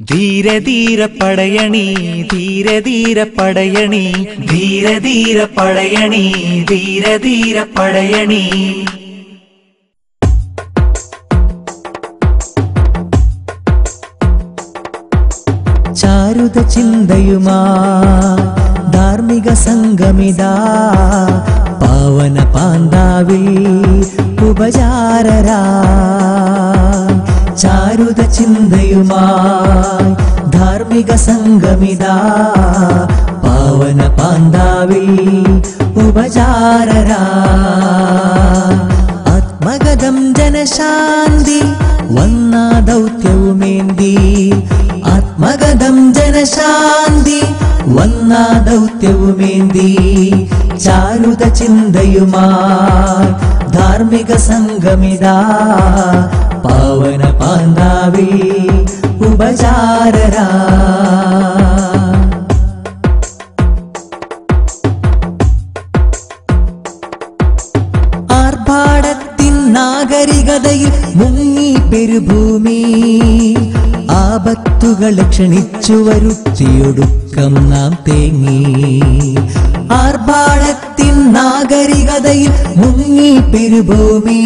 ധീര ധീര പടയണി ധീര ധീര പടയണി ധീര ധീര പടയണി ധീര ധീര പടയണി. ചാരുത ചിന്തയുമാ ധാർമ്മിക സംഗമിതാ പാവന പാന്താവിൽ ഉപചാരരാ. ചാരുത ചിന്തയുമായി ധാർമ്മിക സംഗമിതാ. പാവന പാന്താവിൽ ഉപചാരരാ. ആത്മഗതം ജനശാന്തി വന്ന ദൗത്യവുമേന്തി. ആത്മഗതം ജനശാന്തി വന്ന ദൗത്യവുമേന്തി. ചാരുത ചിന്തയുമാർ ധാർമ്മിക സംഗമിതാ. പാവന പാന്താവി ഉപചാരരാ. ആർഭാടത്തിൻ നാഗരികതയിൽ മുങ്ങി പെരുഭൂമി ആപത്തുകളെ ക്ഷണിച്ചു വരുത്തിയൊടുക്കം നാം തേങ്ങി. ആർഭാടത്തിൻ നാഗരികതയിൽ മുങ്ങി പെരുഭൂമി.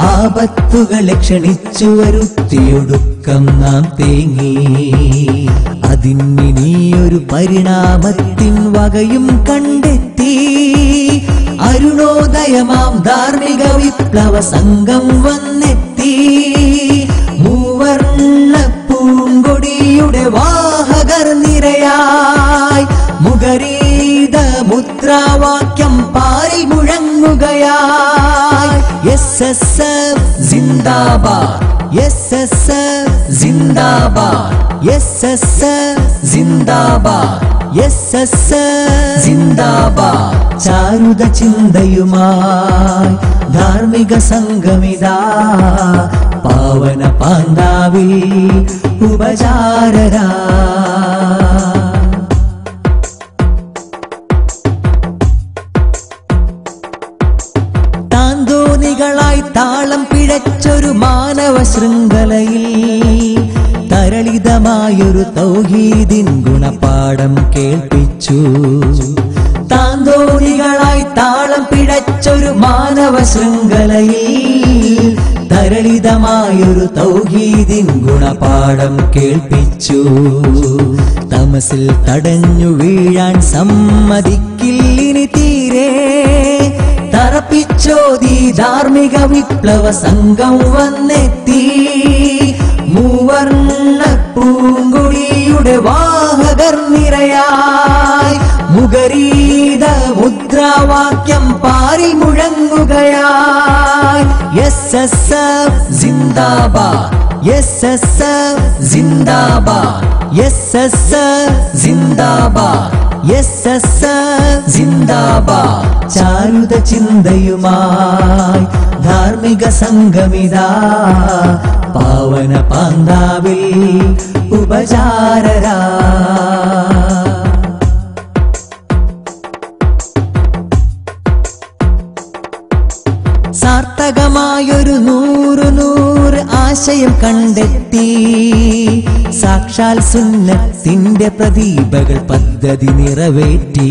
ആപത്തുകളെ ക്ഷണിച്ചു വരുത്തിയൊടുക്കം നാം തേങ്ങി. അതിനിയൊരു പരിണാമത്തിൻ വകയും കണ്ടെത്തി. അരുണോദയമാം ധാർമ്മിക വിപ്ലവ സംഘം വന്നെത്തി എസ് എസ് എഫ് ജിന്ദാബാദ് എസ് എസ് എഫ് ജിന്ദാബാദ് എസ് എസ് എഫ് ജിന്ദാബാദ് എസ് എസ് ജിന്ദാബാദ് ചാരുത ചിന്തയുമായി ധാർമ്മിക സംഗമിതാ പാവന പാന്താവിൽ ഉപചാരരാ തരളിതമായൊരു തൗഹീദിൻ ഗുണപാഠം കേൾപ്പിച്ചു. താന്തോരികളായി താളം പിടച്ചൊരു മാനവ ശൃംഖലയിൽ തരളിതമായൊരു തൗഹീദിൻ ഗുണപാഠം കേൾപ്പിച്ചു. തമസിൽ തടഞ്ഞു വീഴാൻ സമ്മതിക്കില്ലിനി തീരെ. തറപ്പിച്ചോതി ധാർമ്മിക വിപ്ലവ സംഘം വന്നെത്തി. പൂങ്കുളിയുടെ വാഹകർ നിരയായി മുഖരീത മുദ്രാവാക്യം പാരി മുഴങ്ങുകയായി എസ് എസ് എഫ് ജിന്ദാബാദ് എസ് എസ് എഫ് ജിന്ദാബാദ് എസ് എസ് എഫ് ജിന്ദാബാദ് എസ് എസ് ജിന്ദാബാദ് ചാരുത ചിന്തയുമായി ധാർമ്മിക സംഗമിത പാവന പാന്താവിൽ ഉപചാരരാ. സാർത്ഥകമായൊരു നൂറു നൂറ് ആശയം കണ്ടെത്തി. സാക്ഷാൽ സുന്നത്തിന്റെ പ്രദീപകൾ പദ്ധതി നിറവേറ്റി.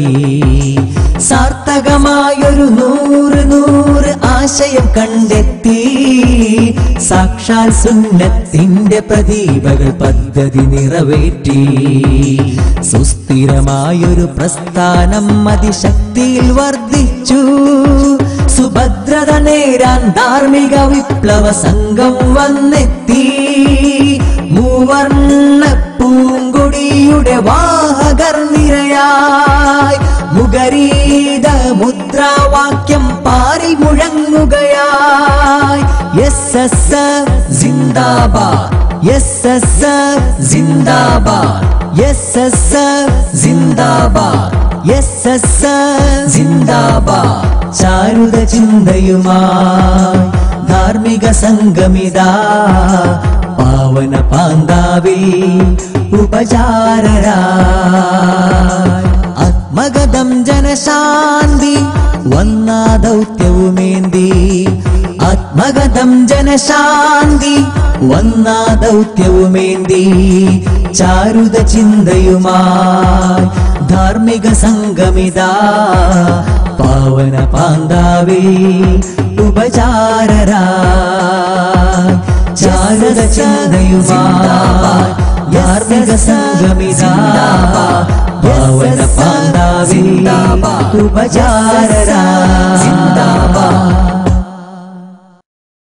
സാർത്ഥകമായൊരു നൂറ് ആശയം കണ്ടെത്തി. സാക്ഷാൽ സുന്നത്തിന്റെ പ്രതീപകൾ പദ്ധതി നിറവേറ്റി. സുസ്ഥിരമായൊരു പ്രസ്ഥാനം അതിശക്തിയിൽ വർദ്ധിച്ചു. സുഭദ്രത നേരാൻ ധാർമ്മിക വിപ്ലവ സംഘം വന്നെത്തി. പാരി മുഴങ്ങുകയായി എസ് എസ് ജിന്ദാബാദ്. എസ് എസ് ജിന്ദാബാദ്. എസ് ചാരുത ചിന്തയുമായി ധാർമ്മിക സംഗമിതാ. പാവന പാന്താവിൽ ഉപചാരരാ. ആത്മഗതം ജനശാന്തി വന്ന ദൗത്യവുമേന്തി ആത്മ മഗധം ജനശാന്തി വന്ന ദൗത്യവുമേന്തി ചാരുത ചിന്തയുമായി ധാർമ്മിക സംഗമിത പാവന പാന്താവേ ഉപചാരരാ ചാരുത ചിന്തയുമായി ധാർമ്മിക സംഗമിത पावन पाना जिंदाबाद तू बजा रहा जिंदाबाद